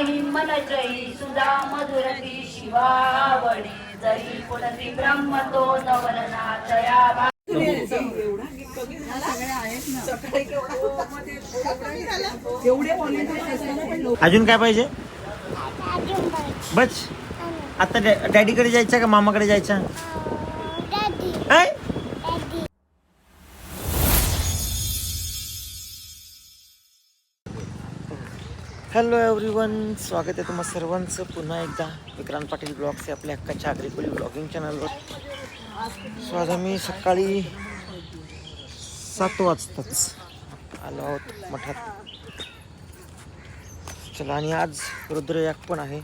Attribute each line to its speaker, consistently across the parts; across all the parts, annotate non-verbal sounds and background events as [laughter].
Speaker 1: महिमन जयी सुधा मधुरती शिवावडी जरी नवरनाथया भा
Speaker 2: अजून काय पाहिजे? बस. आता डॅडीकडे जायचं का मामाकडे जायचं? हॅलो एव्हरीवन स्वागत आहे तुम्हा सर्वांचं. पुन्हा एकदा विक्रांत पाटील ब्लॉग्स आहे आपल्या हक्काच्या आग्रिकोली ब्लॉगिंग चॅनलवर. सो आज आम्ही सकाळी सात वाजताच आलो आहोत मठात. चला आणि आज रुद्रयाग पण आहे.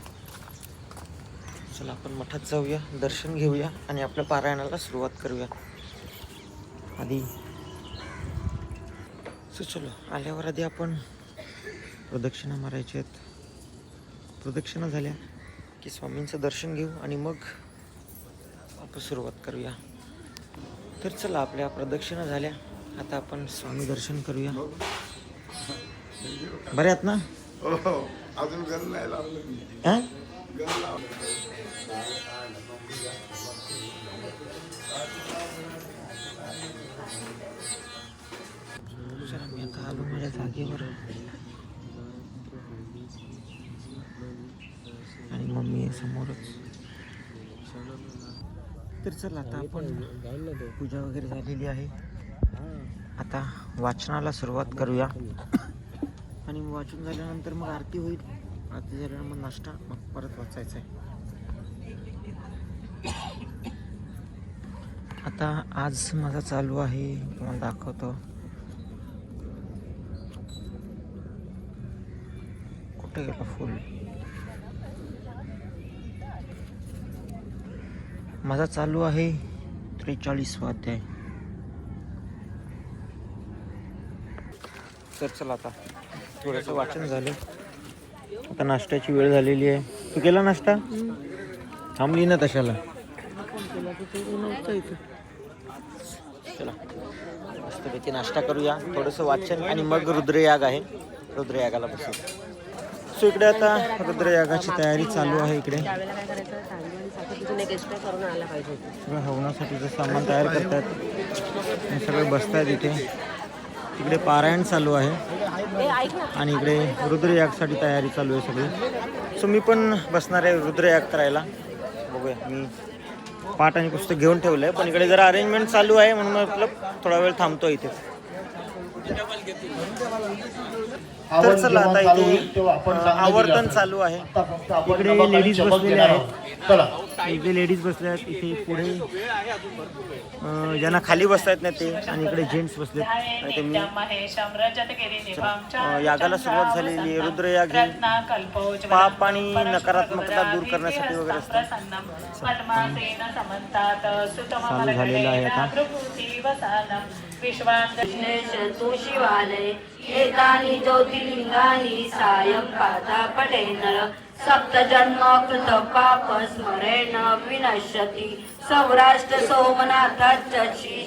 Speaker 2: चला आपण मठात जाऊया दर्शन घेऊया आणि आपल्या पारायणाला सुरुवात करूया. आधी सो चलो आल्यावर आधी आपण प्रदक्षिणा मारायच्या आहेत. प्रदक्षिणा झाल्या की स्वामींचं दर्शन घेऊ आणि मग आपण सुरुवात करूया. तर चला आपल्या प्रदक्षिणा झाल्या. आता आपण स्वामी दर्शन करूया. बरे आहेत ना?
Speaker 3: हो अजून
Speaker 2: हा? मी आता आलो माझ्या जागेवर. आणि मम्मी आहे समोरच. तर चला आता आपण पूजा वगैरे झालेली आहे. आता वाचनाला सुरुवात करूया. आणि वाचून झाल्यानंतर मग आरती होईल. आरती झाल्यानंतर मग नाश्ता मग परत वाचायचं आहे आता आज माझा चालू आहे तुम्हाला दाखवतो. कुठे गेलं फुल? माझा चालू आहे त्रेचाळीस अध्याय. तर चला आता थोडंसं वाचन झालं. आता नाश्त्याची वेळ झालेली आहे. तू केला नाश्ता? थांबली ना तशाला. चला. मस्तपैकी नाश्ता करूया. थोडंसं वाचन आणि मग रुद्रयाग आहे. रुद्रयागाला बसू सो इकडे आता रुद्रयागाची तयारी चालू आहे इकडे. सगळं हवनासाठीचं सामान तयार करतात सगळे बसतात इथे. इकडे पारायण चालू आहे. आणि इकडे रुद्रयागसाठी तयारी चालू आहे सगळी. सो मी पण बसणार आहे रुद्रयाग करायला. बघूया मी पाठ आणि पुस्तक घेऊन ठेवलं आहे पण इकडे जरा अरेंजमेंट चालू आहे म्हणून मतलब थोडा वेळ थांबतो इथे. तर चला आता इथे आवर्तन चालू आहे. इकडे लेडीज बसलेल्या आहेत. इकडे लेडीज बसल्या आहेत इथे पुढे ज्यांना खाली बसता येत नाही ते आणि इकडे जेंट्स बसले यागाला सुरुवात झालेली आहे. रुद्रयाग ही पाप आणि नकारात्मकता दूर करण्यासाठी वगैरे असतं.
Speaker 1: चालू
Speaker 2: झालेलं आहे आता.
Speaker 1: विश्वास एतानि ज्योतिर्लिंगानि सायं पाता पठेनर सप्त जन्म कृत पाप स्मरेण विनश्यति। सौराष्ट्र सोमनाथाच्च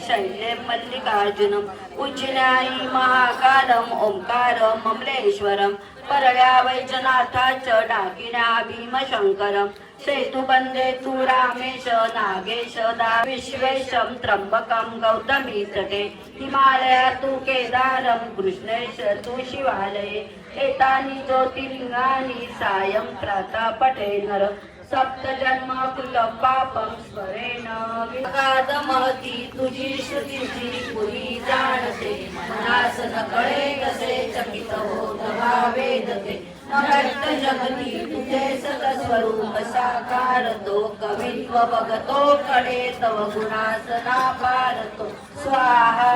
Speaker 1: शैले मल्लिकार्जुनम् उज्जनायि महाकालम् ओंकारं ममलेश्वरम् परव्या वैजनाथाच डाकिन्या भीमशङ्करम् सेतुबन्धे तु रामेश नागेश दा विश्वेशं त्र्यम्बकं गौतमी तटे हिमालया तु केदारं कृष्णेश तु शिवालये। एतानि ज्योतिर्लिङ्गानि सायं प्रातः पठे नर सप्त जन्म कृत पापं स्मरेण विकादमती तुझी श्रुतीची पुरी जाणते। मनास न कळे कसे चकित होत भावेदते नरक्त जगती तुझे सतस्वरूप साकार तो कवित्व बघतो कडे तव गुणासना पारतो स्वाहा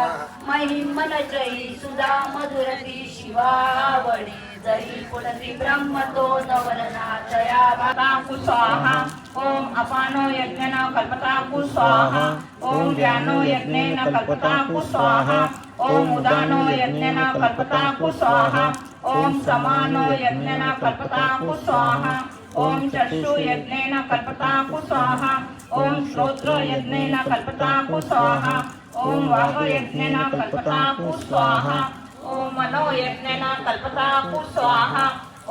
Speaker 1: महिमन जयी सुधा मधुरती शिवावणी जरी पुनती ब्रह्मतो नवरनाथया बाबांकु स्वाहा. ओम अपानो यज्ञेन कल्पतांकु स्वाहा. ओम ज्ञानो यज्ञेन स्वाहा. ओम उदानो यज्ञेन कल्पतांकु स्वाहा. ओम समानो यज्ञेन कल्पतांकु स्वाहा ओम चक्षु यज्ञेन कल्पतांकु स्वाहा ओम श्रोत्र यज्ञेन कल्पतांकु स्वाहा ओम वाग यज्ञेन कल्पतांकु स्वाहा ओम मनो यज्ञेन कल्पता स्वाहा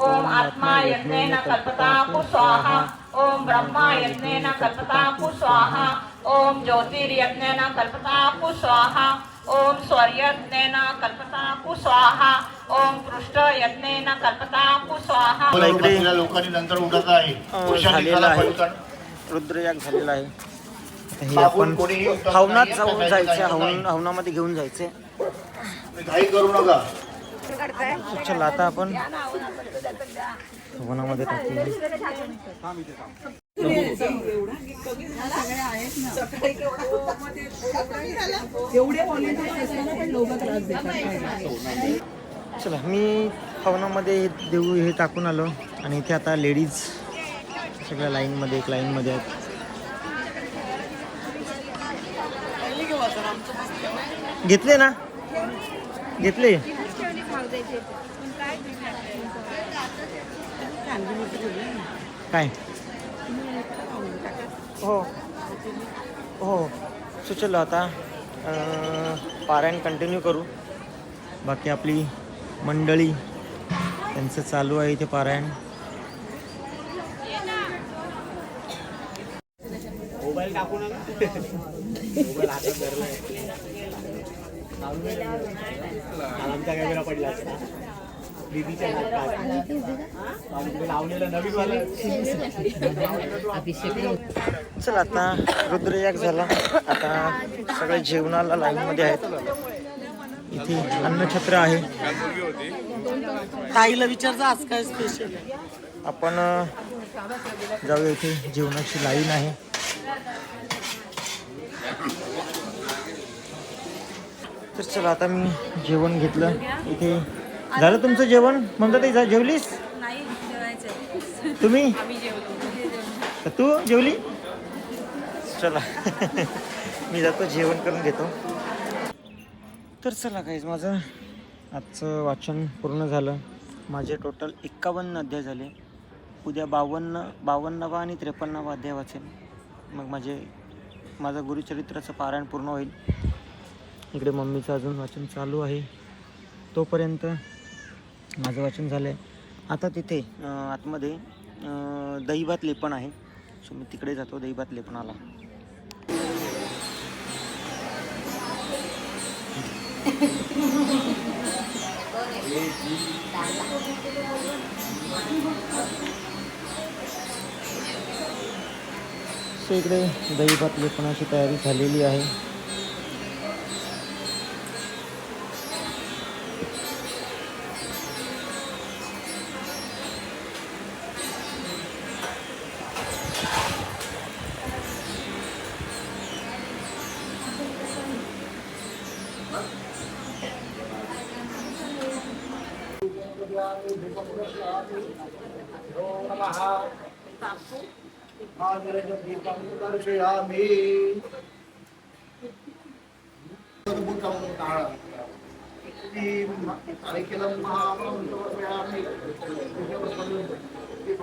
Speaker 4: ओम आत्मा यज्ञेन कल्पतापु स्वाहा ओम ब्रह्मा यज्ञेन कल्पतापु स्वाहा ॐ ज्योतिर्यज्ञेन कल्पतापु स्वाहा ॐ स्वर्यज्ञेन कल्पता स्वाहा ॐ पृष्ठयज्ञेन कल्पतापु स्वाहा
Speaker 2: मला इकडे
Speaker 5: बसलेल्या लोकांनी नंतर उठत आहे
Speaker 2: अं,
Speaker 5: पुरुषांनी
Speaker 2: झालेलं आहे. रुद्रयाग झालेला आहे. हे आपण हवनात जाऊन जायचं. हवन हवनामध्ये घेऊन जायचे.
Speaker 5: घाई करू नका.
Speaker 2: चला आता आपण हवनामध्ये टाकूया. चला मी पवनामध्ये हे देऊ हे टाकून आलो. आणि इथे आता लेडीज सगळ्या लाईनमध्ये एक लाईनमध्ये आहेत. घेतले ना? घेतले? काय? हो. हो. सुचलो आता. पारायण कंटिन्यू करू. बाकी आपली मंडळी त्यांचं चालू आहे इथे पारायण. चल आता रुद्रयाग झाला. आता सगळे जेवणाला लाईनमध्ये आहेत. इथे अन्नछत्र आहे.
Speaker 6: ताईला विचारचा आज काय स्पेशल
Speaker 2: आपण जाऊया इथे. जेवणाची लाईन आहे. तर चला आता मी जेवण घेतलं. इथे झालं तुमचं जेवण? म्हणता ते जा जेवलीस? तुम्ही? तू जेवली? चला. [laughs] मी जातो जेवण करून घेतो. तर चला काहीच माझं आजचं वाचन पूर्ण झालं. माझे टोटल एक्कावन्न अध्याय झाले. उद्या बावन्न बावन्नावा आणि त्रेपन्नावा अध्याय वाचेल मग माझे माझं गुरुचरित्राचं पारायण पूर्ण होईल. इकडे मम्मीचं अजून वाचन चालू आहे. तोपर्यंत माझं वाचन झालं आहे आता तिथे आतमध्ये अं, लेपण आहे. सो मी तिकडे जातो दहीभात लेपणाला. सो इकडे दहीभात लेपणाची तयारी झालेली आहे.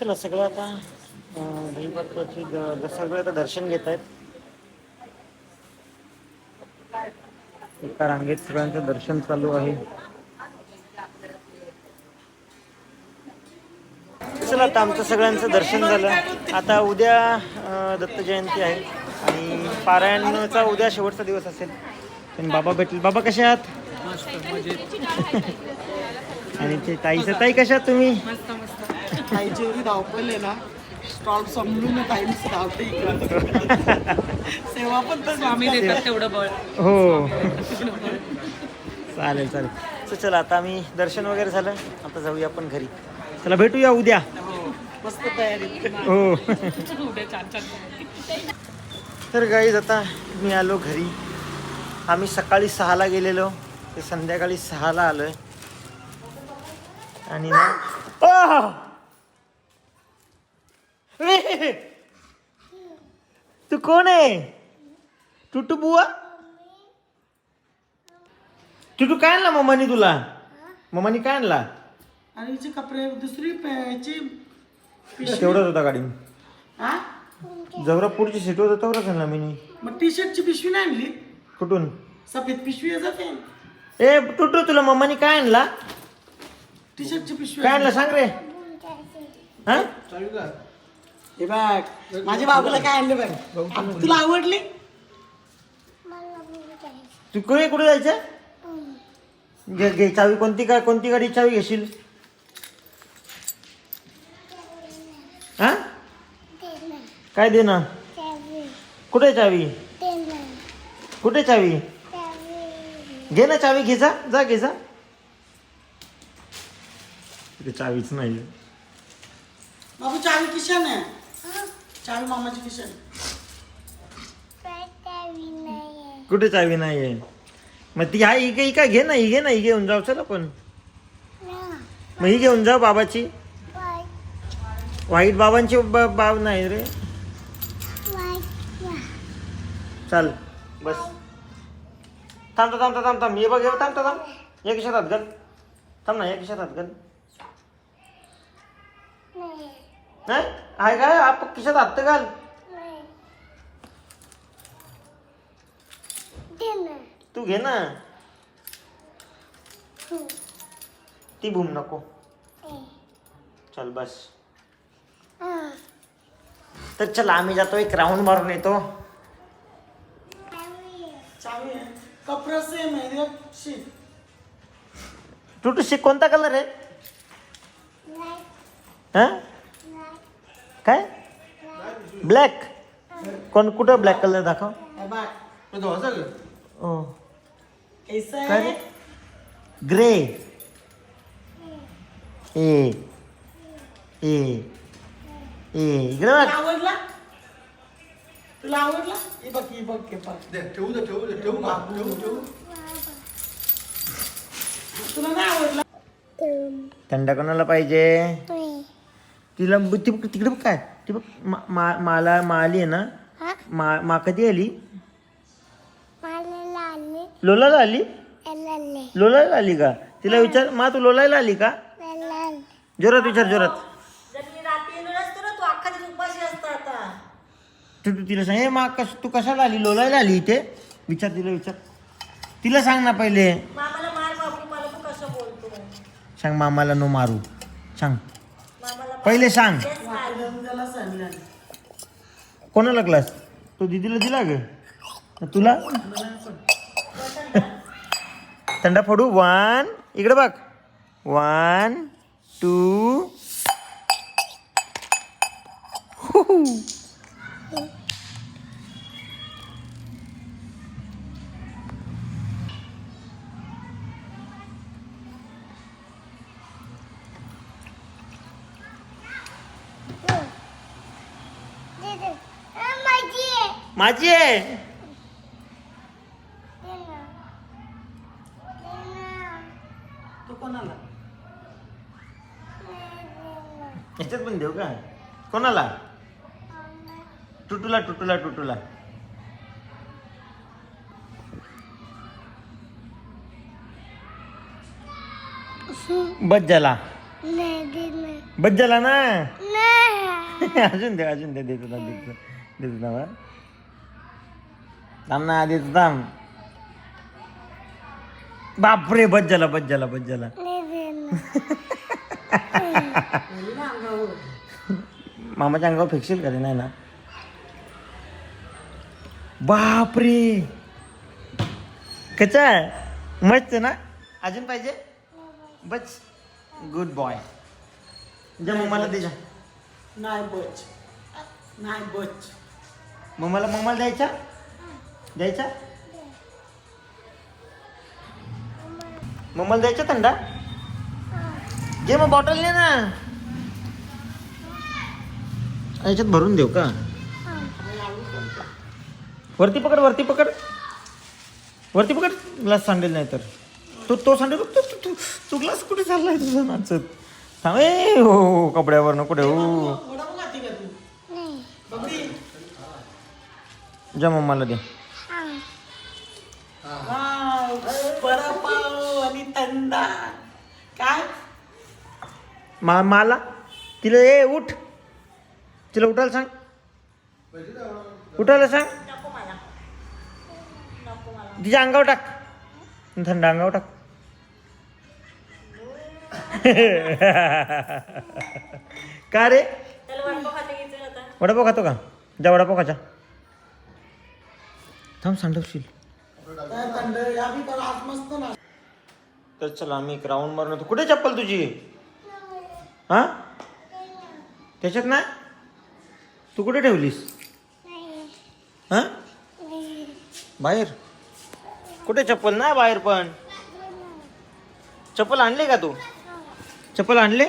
Speaker 2: चला सगळं आता ग- सगळे आता दर्शन घेत आहेत. एका रांगेत सगळ्यांचं दर्शन चालू आहे. चला आता आमचं सगळ्यांचं दर्शन झालं. आता उद्या दत्त जयंती आहे आणि पारायणचा उद्या शेवटचा दिवस असेल. पण बाबा भेटले. बाबा कसे आहात? आणि ते ताईचं ताई कशा आहात तुम्ही?
Speaker 6: एवढी धावपळ आहे ना स्टॉल समजून ताई धावते इकडं. सेवा पण तर स्वामी देतात तेवढं बळ.
Speaker 2: हो. चालेल चालेल. तर चला आता आम्ही दर्शन वगैरे झालं. आता जाऊया आपण घरी. चला भेटूया उद्या.
Speaker 6: मस्त तयारी.
Speaker 2: हो.
Speaker 6: उद्या छान छान
Speaker 2: तर गाईज आता मी आलो घरी. आम्ही सकाळी सहाला गेलेलो. ते संध्याकाळी सहाला आलोय. आणि ना आह! ए! [laughs] तू कोण आहे? टुटू बुवा? टुटू काय आणला मम्मानी तुला? मम्मानी काय आणला?
Speaker 6: आणि हिचे कपडे दुसरी याची
Speaker 2: तेवढाच होता गाडी.
Speaker 6: हा
Speaker 2: जवरा पुढची सीट होतं तेवढाच आणला मी
Speaker 6: मग टी शर्टची पिशवी नाही आणली?
Speaker 2: कुठून?
Speaker 6: सफेद पिशवी आहे जाते.
Speaker 2: ए टुटू तुला मम्मानी काय आणला?
Speaker 6: टी शर्टची पिशवी
Speaker 2: काय आणलं सांग रे. हा?
Speaker 6: हे बघ माझ्या बाबूला काय आणलं बघ. तुला आवडली?
Speaker 2: तू कुठे कुठे जायचं? घे घे चावी कोणती काय कोणती गाडी चावी घेशील? हा? काय दे ना कुठे चावी? कुठे चावी? घे ना चावी घे जा जा घे जा. इथे चावीच नाही
Speaker 6: बाबू चावी किशन? आहे चावी मामाची किशन.
Speaker 2: कुठे चावी नाही आहे मग ती हा ही इका घे ना ही घे ना ही घेऊन जाऊ चल आपण मग ही घेऊन जाऊ बाबाची. वाईट बाबांची बा बाब नाही रे. चल बस. थांबता थांबता थांब थांब ये बघ हे बघ, थांब थांब थांब. एक शेतात गल थांब ना एक शेतात गल नाही आहे काय आप खिशात हात तर घाल तू घे ना ती भूम नको। चल बस। तर चल आम्ही जातो एक राऊंड मारून येतो।
Speaker 6: चावी आहे। कपडा सेम आहे रे. शी.
Speaker 2: कोणता कलर आहे? हा? काय? ब्लॅक कोण कुठं ब्लॅक कलर दाखव?
Speaker 6: हे
Speaker 2: काय रे? ग्रे ए ए ए इकडे
Speaker 6: तुला
Speaker 2: बघ
Speaker 6: आवडला? तुला आवडला? हे बघ हे बघ हे बघ.
Speaker 5: ठेवू दे ठेवू दे ठेवू का ठेवू ठेवू.
Speaker 6: तुला नाही आवडला?
Speaker 2: थंड कोणाला पाहिजे? तिला ब- ती बघ तिकडे बघ काय? ती बघ मा- मा- माला माली आहे ना? मा मा कधी आली? लोलाला आली? लोलायला आली का? तिला विचार मा तू लोलायला आली का? जोरात विचार जोरात. तू तू तिला सांग "ए, मा कस तू कशाला आली? लोलायला आली इथे? विचार तिला विचार. तिला सांग ना पहिले. सांग मामाला नो मारू. सांग. पहिले सांग. कोणाला क्लास तो दीदीला दिला ग? तुला? थंडा फोडू. वन इकडे बघ. वन टू माझी आहे.
Speaker 6: तो कोणाला?
Speaker 2: याच्यात पण देऊ का? कोणाला? टुटूला टुटूला टुटूला. बस झाला बस झाला ना [laughs] अजून दे अजून दे देतो थांब देतो देतो हा. थांब ना देतो थांब बापरे बस झाला बस झाला बस झाला मामाच्या अंगावर फेकशील का रे? नाही ना. बापरे. कचा मस्त ना? अजून पाहिजे? बस. गुड बॉय जा मम्माला दे जा.
Speaker 6: नाही बच. नाही बच.
Speaker 2: मम्माला मम्माला द्यायचा? द्यायचा? मम्माला द्यायचा थंडा? घे मग बॉटल ने ना. याच्यात भरून देऊ का? वरती पकड वरती पकड. वरती पकड. ग्लास सांडेल नाही तर. तू तो सांडेल बघ, तू तू- तू ग्लास कुठे चाललाय तुझा नाचत? थांब ए हो हो, कपड्यावर नको हो.
Speaker 6: वडापाव खाते का तू? बबडी.
Speaker 2: जा मम्माला दे.
Speaker 6: काय?
Speaker 2: मा मला? तिला ए उठ. तिला उठायला सांग. उठायला सांग. तिच्या अंगावर टाक. थंड अंगावर टाक. [laughs] का रे? वडापाव खातो का? जा वडापाव खाचा थांब सांडवशील.
Speaker 6: काय थंड? या बी तर आज मस्त ना.
Speaker 2: तर चला आम्ही एक राऊंड मारून येतो. कुठे चप्पल तुझी? हा? त्याच्यात नाही? तू कुठे ठेवलीस? हा? बाहेर. कुठे चप्पल? नाही बाहेर पण. चप्पल आणले का तू? चप्पल आणले?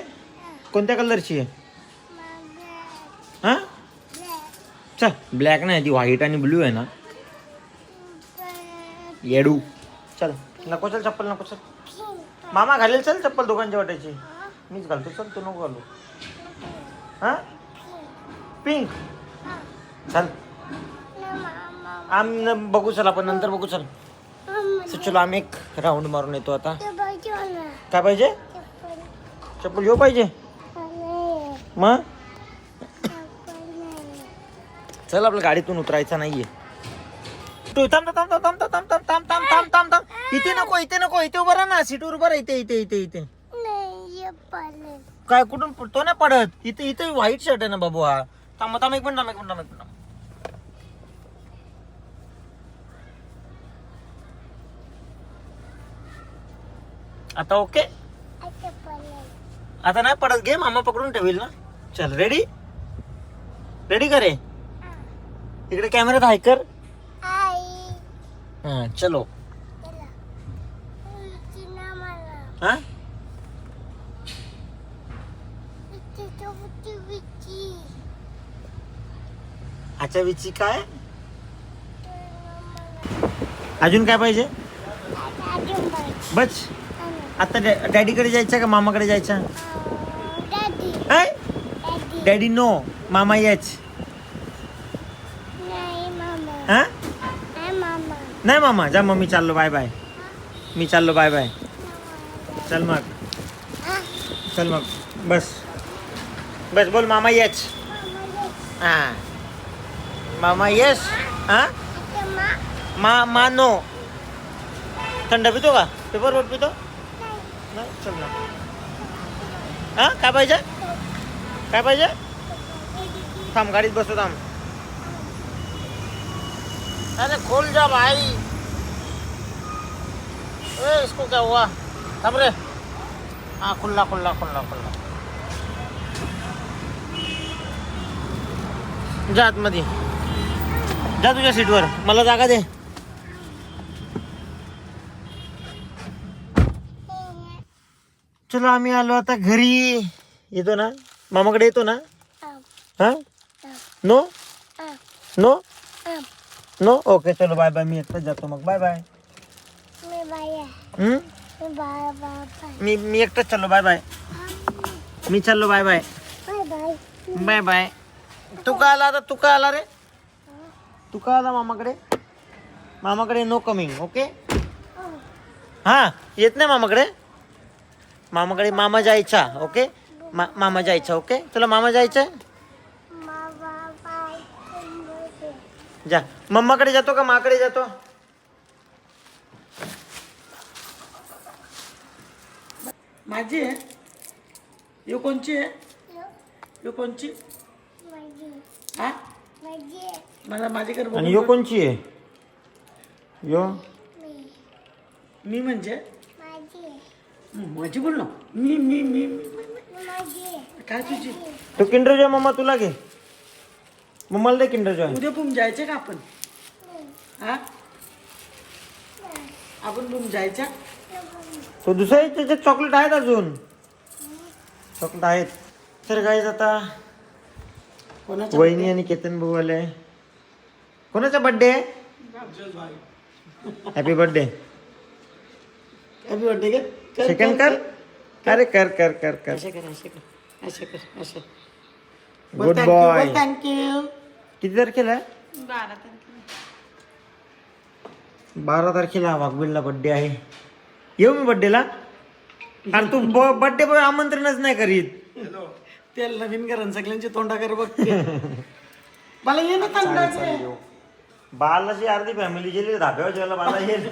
Speaker 2: कोणत्या कलरची आहे? हा? चल ब्लॅक नाही ती व्हाईट आणि ब्ल्यू आहे ना. येडू. चल नको चल चप्पल नको चल. मामा घालेल चल चप्पल दोघांच्या वाटायची. मीच घालतो चल तू नको घालू. हा? पिंक. चल. आम बघू चल आपण नंतर बघू चल. So, चलो आम्ही एक राऊंड मारून येतो आता. काय पाहिजे? चप्पल घेऊ पाहिजे. मग? चल आपल्या गाडीतून उतरायचा नाहीये. तू थांब थांब थांब थांब थांब थांब थांब थांब थांब थांब थांब इथे नको इथे नको इथे उभं राहा ना सीटवर उभं राहा इथे इथे इथे इथे काय कुठून तो नाही पडत इथे इथे व्हाईट शर्ट आहे ना बाबू हा थांब थांब एक मिनिट थांब एक मिनिट थांब एक मिनिट. आता ओके आता नाही पडत घे मामा पकडून ठेवील ना चल रेडी रेडी करे इकडे कॅमेऱ्यात हाय कर हा चलो. हा? अच्छा विची काय? अजून काय पाहिजे? बस. आता डॅ- डॅडीकडे जायचं का मामाकडे जायचं? Daddy no. मामा येच. हा? नाही मामा जा मग मी चाललो बाय बाय मी चाललो बाय बाय चल मग. चल मग. बस. बस बोल मामा येच हां. मामा येस. हां? मा मा नो थंड पितो का? पेपर बोट पितो? नाही चल ना. हां काय पाहिजे? काय पाहिजे? थांब गाडीत बसतो थांब. अरे खोल जा भाई। ए इसको क्या हुआ? थांब रे। हा खुल्ला खुल्ला खुल्ला खुल्ला। जा आतमध्ये। जा तुझ्या सीटवर. मला जागा दे. चलो आम्ही आलो आता घरी. येतो ना? मामाकडे येतो ना? हा? नो? नो? नो ओके चलो बाय बाय मी एकटाच जातो मग बाय बाय हम्म? मी मी एकटाच चाललो बाय बाय मी चाललो बाय बाय बाय बाय तू का आला आता तू का आला रे तू का आला मामाकडे मामाकडे नो कमिंग ओके हा येत नाही मामाकडे मामाकडे मामा जायचा ओके मा मामा जायचा ओके तुला मामा जायचं आहे जा. मम्माकडे जातो का माकडे जातो?
Speaker 6: माझी आहे. यो कोणची आहे? यो. कोणची? हा? मला माझ्याकडे
Speaker 2: आणि
Speaker 6: बघून
Speaker 2: यो. कोणची आहे? यो?
Speaker 6: मी. म्हणजे? हं, माझी बोल ना. मी मी मी मी. काय तुझी?
Speaker 2: तो किंडर जॉय मम्मा तुला घे. मम्माला दे किंडर जॉय
Speaker 6: उद्या बुम जायचे का आपण? हा? आपण बुम जायच्या
Speaker 2: तो दुसरा आहे, त्याच्यात चॉकलेट आहेत अजून. चॉकलेट आहेत. तर गाईज आता
Speaker 6: कोणाच्या
Speaker 2: वहिनी आणि केतन भाऊ आले. कोणाचा बर्थडे आहे happy birthday
Speaker 6: happy birthday
Speaker 2: second कर अरे कर कर कर कर.
Speaker 6: असे कर असे कर असे कर असे
Speaker 2: गुड बॉय
Speaker 6: थँक्यू
Speaker 2: किती तारखेला? आहे बारा तारखेला वाघबिलला बर्थडे आहे. येऊ मी बर्थडेला आणि तू बर्थडे बॉय आमंत्रणच नाही करीत.
Speaker 6: ते नवीन करण सगळ्यांची तोंडाकर बघते. मला ये ना थंडाचे
Speaker 2: बालाची अर्धी फॅमिली गेली धाब्यावर जेवायला बाला येईल.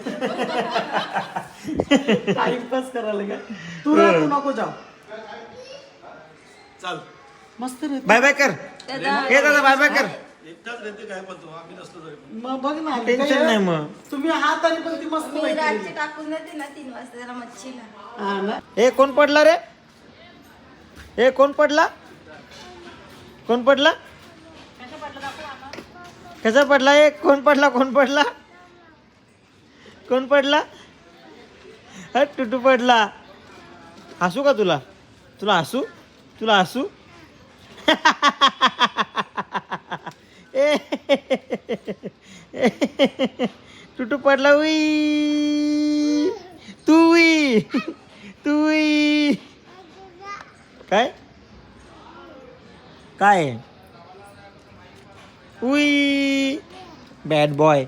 Speaker 2: [laughs]
Speaker 6: टाइमपास करायला का? तू राह तू नको जाऊ. [laughs]
Speaker 5: चाल.
Speaker 6: मस्त रे.
Speaker 2: बाय बाय कर. हे दादा बाय बाय कर.
Speaker 5: एकटाच रहते काय पण तो आम्ही नसलो तरी
Speaker 6: मग बघ ना
Speaker 2: टेन्शन नाही मग.
Speaker 6: तुम्ही हात आणि पण ती मस्त
Speaker 7: मी
Speaker 6: बैठली.
Speaker 7: रात्री टाकून देते ना तीन वाजता जरा मच्छीला.
Speaker 6: हा ना.
Speaker 2: ए कोण पडला रे? ए कोण पडला? कोण पडला? कसा पडला ए कोण पडला? कोण पडला? कोण पडला? अरे टुटू पडला. हसू का तुला? तुला हसू? तुला हसू? ए [laughs] टुटू पडला उई. तू उई. तू उई. काय? काय? उई. Bad boy